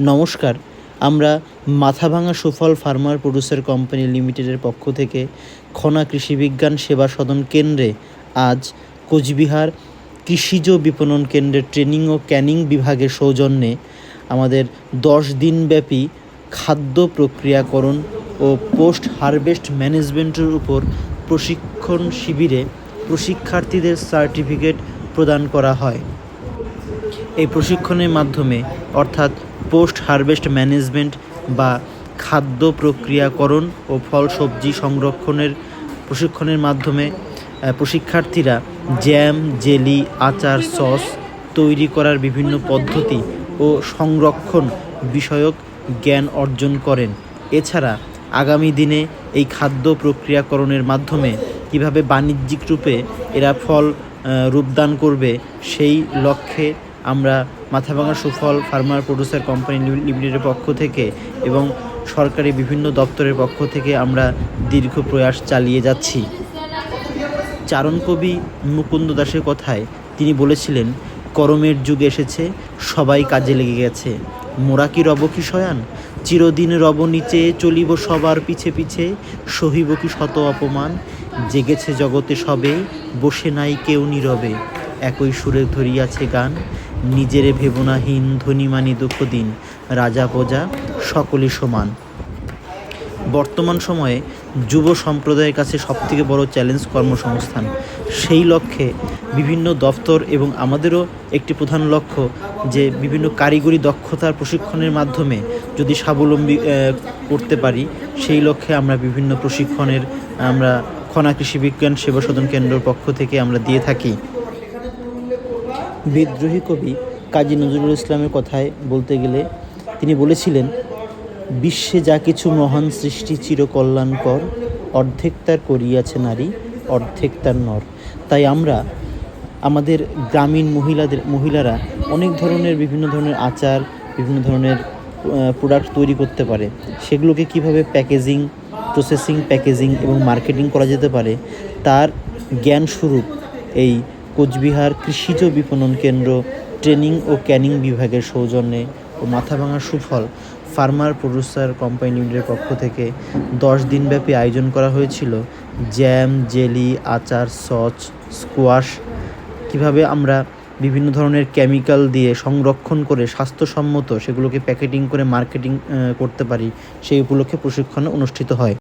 নমস্কার, আমরা মাথাভাঙা সুফল ফার্মার প্রডিউসার কোম্পানি লিমিটেডের পক্ষ থেকে খনা কৃষি বিজ্ঞান সেবা সদন কেন্দ্রে আজ কোচবিহার কৃষিজ বিপণন কেন্দ্রের ট্রেনিং ও ক্যানিং বিভাগের সৌজন্যে আমাদের দশ দিনব্যাপী খাদ্য প্রক্রিয়াকরণ ও পোস্ট হারভেস্ট ম্যানেজমেন্টের উপর প্রশিক্ষণ শিবিরে প্রশিক্ষার্থীদের সার্টিফিকেট প্রদান করা হয়। এই প্রশিক্ষণের মাধ্যমে, অর্থাৎ পোস্ট হারভেস্ট ম্যানেজমেন্ট বা খাদ্য প্রক্রিয়াকরণ ও ফল সবজি সংরক্ষণের প্রশিক্ষণের মাধ্যমে প্রশিক্ষার্থীরা জ্যাম, জেলি, আচার, সস তৈরি করার বিভিন্ন পদ্ধতি ও সংরক্ষণ বিষয়ক জ্ঞান অর্জন করেন। এছাড়া আগামী দিনে এই খাদ্য প্রক্রিয়াকরণের মাধ্যমে কীভাবে বাণিজ্যিক রূপে এরা ফল রূপদান করবে সেই লক্ষ্যে আমরা মাথাভাঙা সুফল ফার্মার প্রডিউসার কোম্পানি লিমিটেডের পক্ষ থেকে এবং সরকারি বিভিন্ন দপ্তরের পক্ষ থেকে আমরা দীর্ঘ প্রয়াস চালিয়ে যাচ্ছি। চারণ কবি মুকুন্দ দাসের কথায় তিনি বলেছিলেন, করমের যুগ এসেছে, সবাই কাজে লেগে গেছে। মোরা কি রব কি শয়ান? চিরদিন রব নিচে চলিব সবার পিছে পিছে। সহিব কি শত অপমান? জেগেছে জগতে সবে, বসে নাই কেউ নীরবে। একই সুরে ধরিয়াছে গান। নিজেরে ভেবনাহীন ধনীমানি দুঃখ দিন, রাজা প্রজা সকলই সমান। বর্তমান সময়ে যুব সম্প্রদায়ের কাছে সবথেকে বড় চ্যালেঞ্জ কর্মসংস্থান। সেই লক্ষ্যে বিভিন্ন দপ্তর এবং আমাদেরও একটি প্রধান লক্ষ্য যে বিভিন্ন কারিগরি দক্ষতার প্রশিক্ষণের মাধ্যমে যদি স্বাবলম্বী করতে পারি, সেই লক্ষ্যে আমরা বিভিন্ন প্রশিক্ষণের আমরা খনা কৃষি বিজ্ঞান সেবা সদন কেন্দ্রের পক্ষ থেকে আমরা দিয়ে থাকি। বিদ্রোহী কবি কাজী নজরুল ইসলামের কথায় বলতে গেলে তিনি বলেছিলেন, বিশ্বে যা কিছু মহান সৃষ্টি চিরকল্যাণকর, অর্ধেক তার করিয়াছে নারী, অর্ধেক তার নর। তাই আমরা, আমাদের গ্রামীণ মহিলাদের, মহিলারা অনেক ধরনের বিভিন্ন ধরনের আচার, বিভিন্ন ধরনের প্রোডাক্ট তৈরি করতে পারে। সেগুলোকে কীভাবে প্যাকেজিং প্রসেসিং প্যাকেজিং এবং মার্কেটিং করা যেতে পারে, তার জ্ঞান জ্ঞানস্বরূপ এই কোচবিহার কৃষিজ বিপণন কেন্দ্র, ট্রেনিং ও ক্যানিং বিভাগের সৌজন্যে ও মাথাভাঙা সুফল ফার্মার প্রডিউসার কোম্পানি লিমিটেডের পক্ষ থেকে দশ দিনব্যাপী আয়োজন করা হয়েছিল। জ্যাম, জেলি, আচার সচ স্কোয়াশ কীভাবে আমরা বিভিন্ন ধরনের কেমিক্যাল দিয়ে সংরক্ষণ করে স্বাস্থ্যসম্মত সেগুলোকে প্যাকেটিং করে মার্কেটিং করতে পারি সেই উপলক্ষে প্রশিক্ষণ অনুষ্ঠিত হয়।